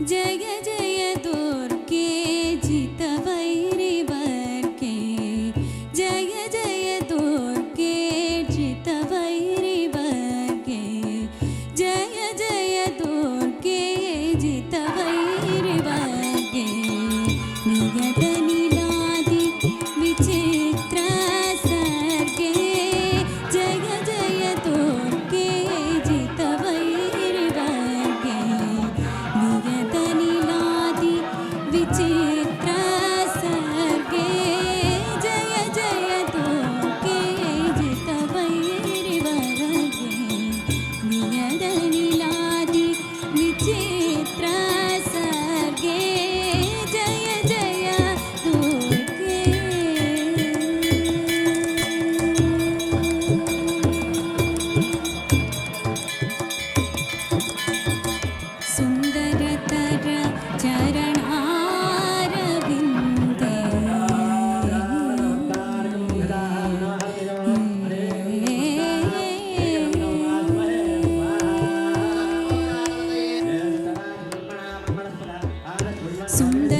जय जय someday.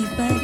दीपक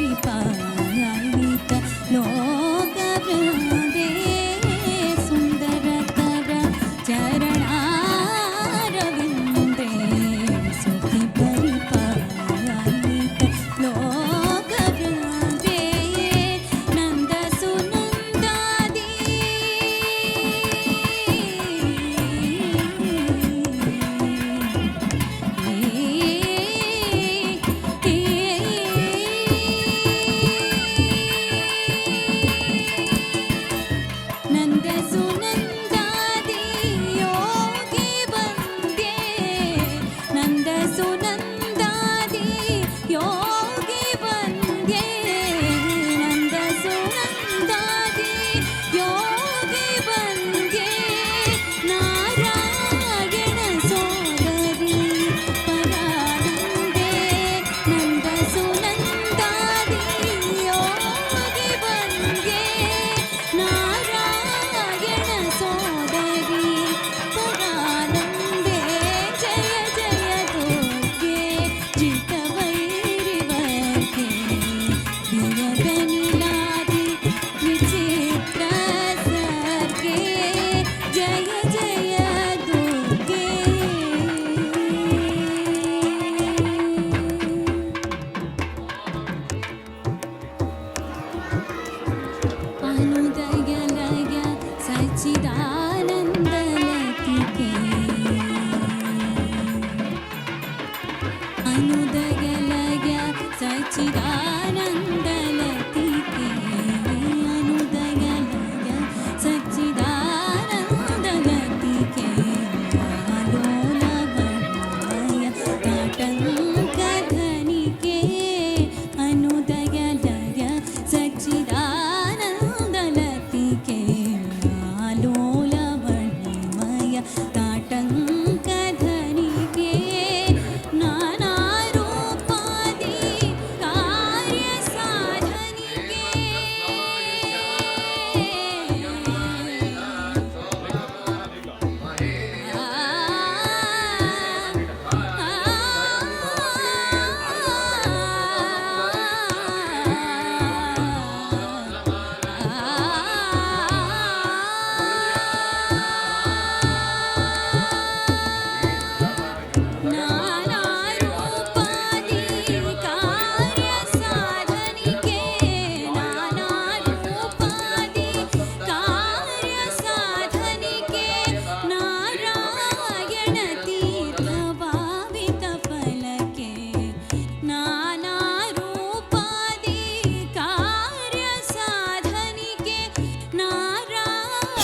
അനുദകലയ സച്ചിദാനന്ദലതികേ അനുദകലയ സച്ചിദാനന്ദലതികേ ആലോലവമായ കാട്ടങ്കധനികേ അനുദകലയ സച്ചിദാനന്ദലതികേ ആലോലവമായ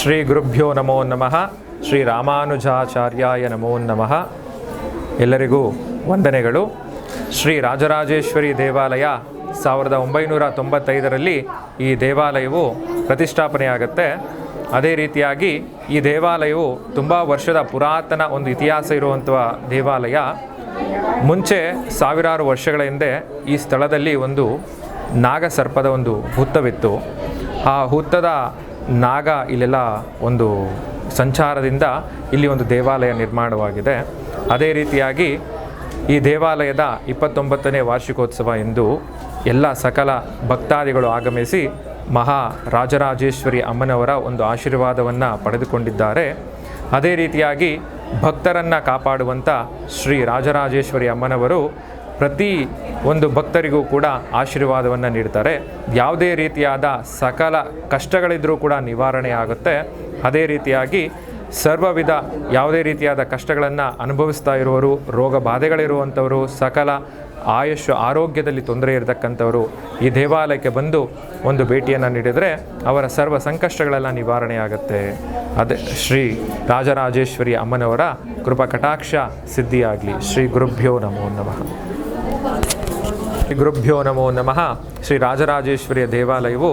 ಶ್ರೀ ಗುರುಭ್ಯೋ ನಮೋ ನಮಃ. ಶ್ರೀ ರಾಮಾನುಜಾಚಾರ್ಯಾಯ ನಮೋ ನಮಃ. ಎಲ್ಲರಿಗೂ ವಂದನೆಗಳು. ಶ್ರೀ ರಾಜರಾಜೇಶ್ವರಿ ದೇವಾಲಯ ಸಾವಿರದ ಒಂಬೈನೂರ ತೊಂಬತ್ತೈದರಲ್ಲಿ ಈ ದೇವಾಲಯವು ಪ್ರತಿಷ್ಠಾಪನೆಯಾಗತ್ತೆ. ಅದೇ ರೀತಿಯಾಗಿ ಈ ದೇವಾಲಯವು ತುಂಬ ವರ್ಷದ ಪುರಾತನ ಒಂದು ಇತಿಹಾಸ ಇರುವಂಥ ದೇವಾಲಯ. ಮುಂಚೆ ಸಾವಿರಾರು ವರ್ಷಗಳ ಹಿಂದೆ ಈ ಸ್ಥಳದಲ್ಲಿ ಒಂದು ನಾಗಸರ್ಪದ ಒಂದು ಹುತ್ತವಿತ್ತು. ಆ ಹುತ್ತದ ನಾಗ ಇಲ್ಲೆಲ್ಲ ಒಂದು ಸಂಚಾರದಿಂದ ಇಲ್ಲಿ ಒಂದು ದೇವಾಲಯ ನಿರ್ಮಾಣವಾಗಿದೆ. ಅದೇ ರೀತಿಯಾಗಿ ಈ ದೇವಾಲಯದ ಇಪ್ಪತ್ತೊಂಬತ್ತನೇ ವಾರ್ಷಿಕೋತ್ಸವ ಎಂದು ಎಲ್ಲ ಸಕಲ ಭಕ್ತಾದಿಗಳು ಆಗಮಿಸಿ ಮಹಾ ರಾಜರಾಜೇಶ್ವರಿ ಅಮ್ಮನವರ ಒಂದು ಆಶೀರ್ವಾದವನ್ನು ಪಡೆದುಕೊಂಡಿದ್ದಾರೆ. ಅದೇ ರೀತಿಯಾಗಿ ಭಕ್ತರನ್ನು ಕಾಪಾಡುವಂಥ ಶ್ರೀ ರಾಜರಾಜೇಶ್ವರಿ ಅಮ್ಮನವರು ಪ್ರತಿ ಒಂದು ಭಕ್ತರಿಗೂ ಕೂಡ ಆಶೀರ್ವಾದವನ್ನು ನೀಡ್ತಾರೆ. ಯಾವುದೇ ರೀತಿಯಾದ ಸಕಲ ಕಷ್ಟಗಳಿದ್ರೂ ಕೂಡ ನಿವಾರಣೆ ಆಗುತ್ತೆ. ಅದೇ ರೀತಿಯಾಗಿ ಸರ್ವ ವಿಧ ಯಾವುದೇ ರೀತಿಯಾದ ಕಷ್ಟಗಳನ್ನು ಅನುಭವಿಸ್ತಾ ಇರುವವರು, ರೋಗ ಬಾಧೆಗಳಿರುವಂಥವರು, ಸಕಲ ಆಯುಷ್ ಆರೋಗ್ಯದಲ್ಲಿ ತೊಂದರೆ ಇರತಕ್ಕಂಥವರು ಈ ದೇವಾಲಯಕ್ಕೆ ಬಂದು ಒಂದು ಭೇಟಿಯನ್ನು ನೀಡಿದರೆ ಅವರ ಸರ್ವ ಸಂಕಷ್ಟಗಳೆಲ್ಲ ನಿವಾರಣೆ ಆಗುತ್ತೆ. ಅದೇ ಶ್ರೀ ರಾಜರಾಜೇಶ್ವರಿ ಅಮ್ಮನವರ ಕೃಪಾ ಕಟಾಕ್ಷ ಸಿದ್ಧಿಯಾಗಲಿ. ಶ್ರೀ ಗುರುಭ್ಯೋ ನಮೋ ನಮಃ. ಗುರುಭ್ಯೋ ನಮೋ ನಮಃ. ಶ್ರೀ ರಾಜರಾಜೇಶ್ವರಿಯ ದೇವಾಲಯವು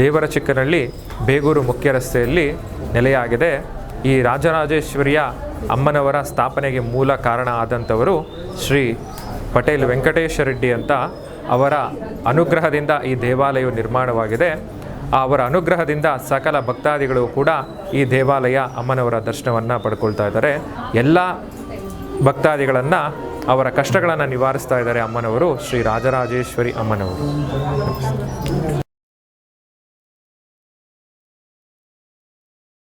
ದೇವರ ಚಿಕ್ಕನಹಳ್ಳಿ ಬೇಗೂರು ಮುಖ್ಯ ರಸ್ತೆಯಲ್ಲಿ ನೆಲೆಯಾಗಿದೆ. ಈ ರಾಜರಾಜೇಶ್ವರಿಯ ಅಮ್ಮನವರ ಸ್ಥಾಪನೆಗೆ ಮೂಲ ಕಾರಣ ಆದಂಥವರು ಶ್ರೀ ಪಟೇಲ್ ವೆಂಕಟೇಶ ರೆಡ್ಡಿ ಅಂತ ಅವರ ಅನುಗ್ರಹದಿಂದ ಈ ದೇವಾಲಯವು ನಿರ್ಮಾಣವಾಗಿದೆ. ಅವರ ಅನುಗ್ರಹದಿಂದ ಸಕಲ ಭಕ್ತಾದಿಗಳು ಕೂಡ ಈ ದೇವಾಲಯ ಅಮ್ಮನವರ ದರ್ಶನವನ್ನು ಪಡ್ಕೊಳ್ತಾ ಇದ್ದಾರೆ. ಎಲ್ಲ ಭಕ್ತಾದಿಗಳನ್ನು ಅವರ ಕಷ್ಟಗಳನ್ನು ನಿವಾರಿಸ್ತಾ ಇದ್ದಾರೆ ಅಮ್ಮನವರು ಶ್ರೀ ರಾಜರಾಜೇಶ್ವರಿ ಅಮ್ಮನವರು.